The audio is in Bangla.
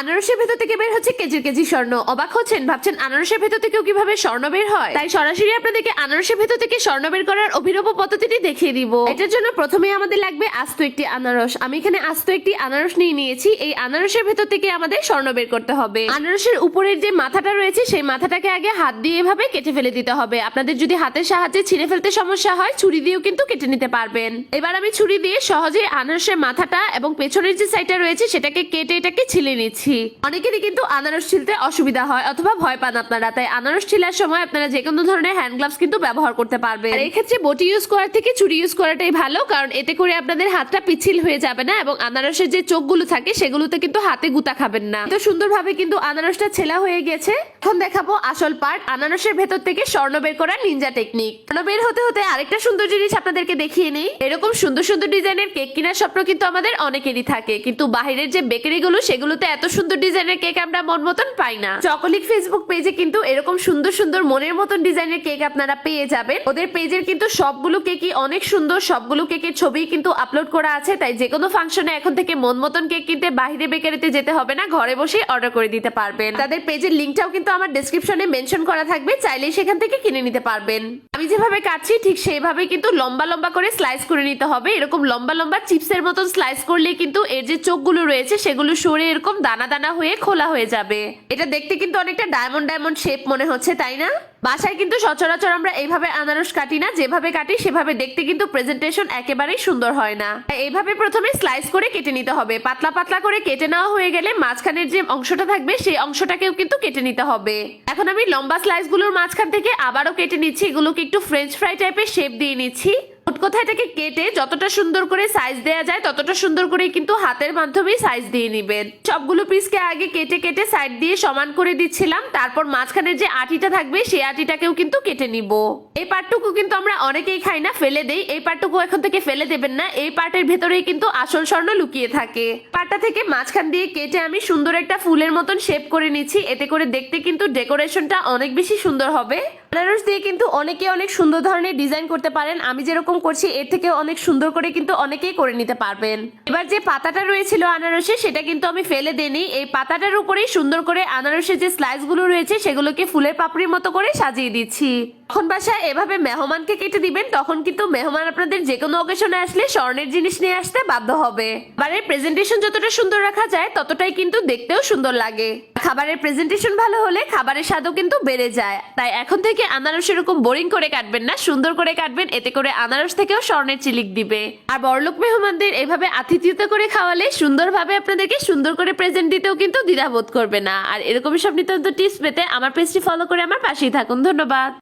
আনারসের ভেতর থেকে বের হচ্ছে কেজির কেজি স্বর্ণ। অবাক হচ্ছেন, ভাবছেন আনারসের ভেতর থেকেও কীভাবে স্বর্ণ বের হয়? তাই সরাসরি আপনাদেরকে আনারসের ভেতর থেকে স্বর্ণ বের করার অভিনব পদ্ধতিটি দেখিয়ে দিব। এটার জন্য প্রথমে আমাদের লাগবে আস্ত একটি আনারস। আমি এখানে আস্ত একটি আনারস নিয়ে নিয়েছি। এই আনারসের ভেতর থেকে আমাদের স্বর্ণ বের করতে হবে। আনারসের উপরের যে মাথাটা রয়েছে, সেই মাথাটাকে আগে হাত দিয়ে এভাবে কেটে ফেলে দিতে হবে। আপনাদের যদি হাতের সাহায্যে ছিঁড়ে ফেলতে সমস্যা হয়, ছুরি দিয়েও কিন্তু কেটে নিতে পারবেন। এবার আমি ছুরি দিয়ে সহজে আনারসের মাথাটা এবং পেছনের যে সাইডটা রয়েছে, সেটাকে কেটে এটাকে ছিলে নিচ্ছি। অনেকেরই কিন্তু আনারস ছিলতে অসুবিধা হয় অথবা ভয় পান আপনারা, তাই আনারস ছিলার সময় আপনারা যে কোনো ধরনের হ্যান্ড গ্লাভস কিন্তু ব্যবহার করতে পারবেন। আর এক্ষেত্রে বটি ইউজ করার থেকে ছুরি ইউজ করাটাই ভালো, কারণ এতে করে আপনাদের হাতটা পিছিল হয়ে যাবে না এবং আনারসের যে চোখগুলো থাকে সেগুলোতে কিন্তু হাতে গুতা খাবেন না। তো সুন্দরভাবে কিন্তু আনারসটা ছেলা হয়ে গেছে। এখন দেখাবো আসল পার্ট আনারসের ভেতর থেকে স্বর্ণ বের করার নিনজা টেকনিক স্বর্ণ বের হতে হতে আরেকটা সুন্দর জিনিস আপনাদেরকে দেখিয়ে নেই। এরকম সুন্দর সুন্দর ডিজাইনের কেক কেনার স্বপ্ন কিন্তু আমাদের অনেকেরই থাকে, কিন্তু বাইরের যে বেকারি গুলো সেগুলোতে এত সুন্দর ডিজাইনের কেক আমরা মন মতন পাই না। চকোলিক ফেসবুক পেজে কিন্তু এরকম সুন্দর সুন্দর মনের মতন ডিজাইনের কেক আপনারা পেয়ে যাবেন। ওদের পেজের কিন্তু সবগুলো কেকই অনেক সুন্দর, সবগুলো কেকের ছবি কিন্তু আপলোড করা আছে, তাই যে কোনো ফাংশনে এখন থেকে মন মতন কেক কিনতে বাইরে বেকারিতে যেতে হবে না, ঘরে বসে অর্ডার করে দিতে পারবেন। তাদের পেজের লিঙ্কটাও কিন্তু আমার ডেসক্রিপশনে মেনশন করা থাকবে, চাইলেই সেখান থেকে কিনে নিতে পারবেন। আমি যেভাবে কাটছি, ঠিক সেইভাবে কিন্তু লম্বা লম্বা করে স্লাইস করে নিতে হবে। এরকম লম্বা লম্বা চিপসের মতন স্লাইস করলে কিন্তু এর যে চোখগুলো রয়েছে, সেগুলো সরে এরকম দানা দানা হয়ে খোলা হয়ে যাবে। এটা দেখতে কিন্তু অনেকটা ডায়মন্ড ডায়মন্ড শেপ মনে হচ্ছে, তাই না? বাসায় কিন্তু সচরাচর আমরা এইভাবে আনারস কাটি না, যেভাবে কাটি সেভাবে দেখতে কিন্তু প্রেজেন্টেশন একেবারেই সুন্দর হয় না। এইভাবে প্রথমে স্লাইস করে কেটে নিতে হবে। পাতলা পাতলা করে কেটে নেওয়া হয়ে গেলে মাঝখানের যে অংশটা থাকবে, সেই অংশটাকেও কিন্তু কেটে নিতে হবে। এখন আমি লম্বা স্লাইসগুলোর মাঝখান থেকে আবারও কেটে নিচ্ছি। এগুলোকে একটু ফ্রেঞ্চ ফ্রাই টাইপের শেপ দিয়ে নিচ্ছি। মোট কথা এটাকে কেটে যতটা সুন্দর করে সাইজ দেয়া যায়, ততটা সুন্দর করে কিন্তু হাতের মাধ্যমেই সাইজ দিয়ে নিবেন। সবগুলো পিসকে আগে কেটে কেটে সাইড দিয়ে সমান করে দিচ্ছিলাম, তারপর মাঝখানে যে আটিটা থাকবে, সেই আটিটাকেও কিন্তু কেটে নিব। এই পার্টটুকু কিন্তু আমরা অনেকেই খাই না, ফেলে দেই। এই পার্টটুকু এখন থেকে ফেলে দেবেন না এই পার্টের ভেতরেই কিন্তু আসল স্বর্ণ লুকিয়ে থাকে। পার্টটা থেকে মাঝখান দিয়ে কেটে আমি সুন্দর একটা ফুলের মতন শেপ করে নিচ্ছি, এতে করে দেখতে কিন্তু ডেকোরেশনটা অনেক বেশি সুন্দর হবে। আনারস দিয়ে কিন্তু অনেকে অনেক সুন্দর ধরনের ডিজাইন করতে পারেন। আমি যেরকম করছি, এর থেকে অনেক সুন্দর করে কিন্তু অনেকেই করে নিতে পারবেন। এবার যে পাতাটা রয়েছিল আনারসে, সেটা কিন্তু আমি ফেলে দেনি এই পাতাটার উপরেই সুন্দর করে আনারসের যে স্লাইসগুলো রয়েছে, সেগুলোকে ফুলের পাপড়ির মতো করে সাজিয়ে দিচ্ছি। তখন বাসায় এভাবে মেহমানকে কেটে দিবেন, তখন কিন্তু মেহমান আপনাদের যে কোনো অকেশনে আসলে স্বর্ণের জিনিস নিয়ে আসতে বাধ্য হবে। বাড়ির প্রেজেন্টেশন যতটা সুন্দর রাখা যায়, ততটাই কিন্তু দেখতেও সুন্দর লাগে। খাবারের প্রেজেন্টেশন ভালো হলে খাবারের স্বাদও কিন্তু বেড়ে যায়। তাই এখন থেকে আনারস এরকম বোরিং করে কাটবেন না, সুন্দর করে কাটবেন, এতে করে আনারস থেকেও স্বর্ণের চিলিক দিবে। আর বড়লোক মেহমানদের এভাবে আতিথিয়তা করে খাওয়ালে সুন্দরভাবে আপনাদেরকে সুন্দর করে প্রেজেন্ট দিতেও কিন্তু দ্বিধাবোধ করবে না। আর এরকমই সব নিতান্ত টিপস পেতে আমার পেজটি ফলো করে আমার পাশেই থাকুন। ধন্যবাদ।